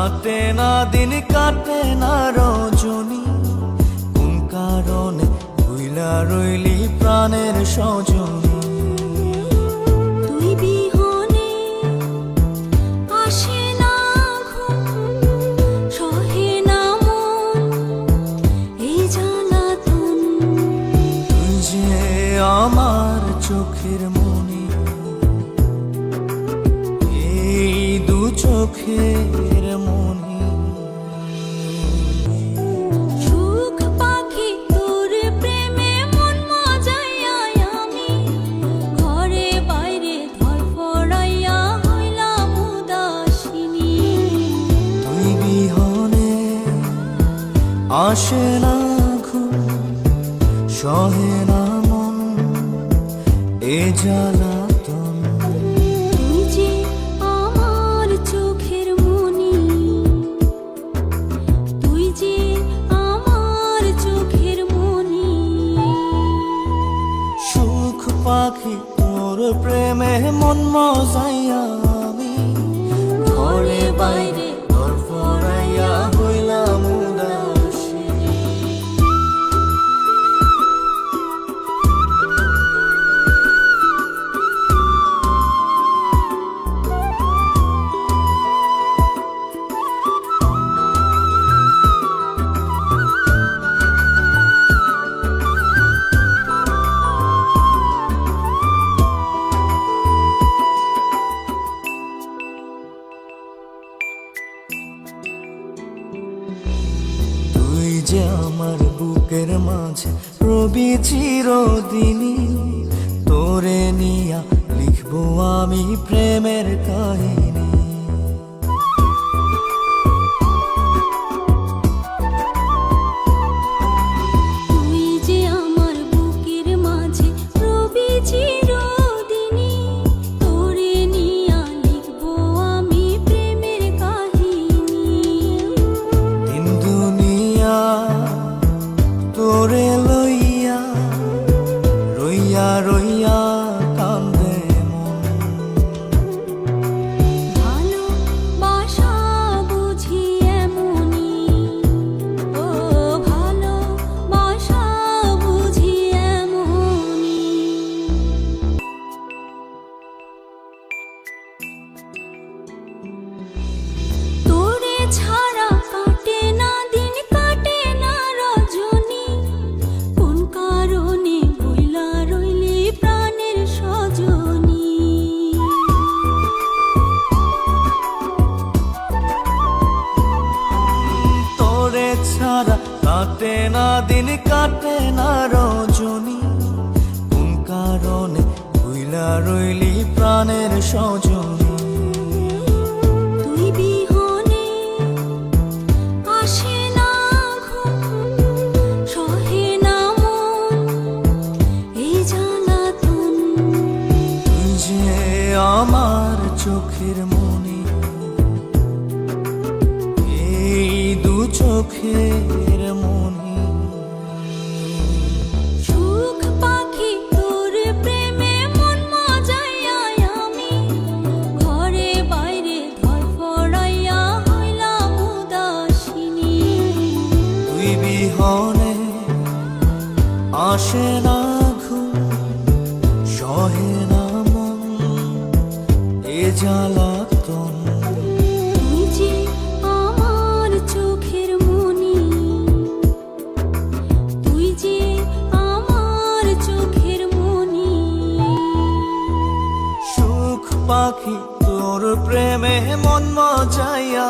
রাতে না দিন কাটে না রজনী। কোন কারণে ভুইলা রইলি প্রাণের সজনী? আমার চোখের মনি এই দু চোখের আসে না ঘুম সহে না মন এ জ্বালাতন যে আমার চোখের মনি তুই যে আমার চোখের মনি। সুখ পাখি তোর প্রেমে মন মজাইয়া আমি। ঘরে বাইরে যে আমার বুকের মাঝে রবি চিরদিনই তোরে নিয়া লিখব আমি প্রেমের তোরে কাটে না দিন কাটে না রজনী। কোন কারণে ভুইলা রইলি প্রাণের সজনী? মন আমার চোখের মনি এই দু চোখের মনি বিহনে আসে না ঘুম সহে না মন এ জ্বালাতন তুই যে আমার চোখের মনি তুই যে আমার চোখের মনি। সুখ পাখি তোর প্রেমে মন মজাইয়া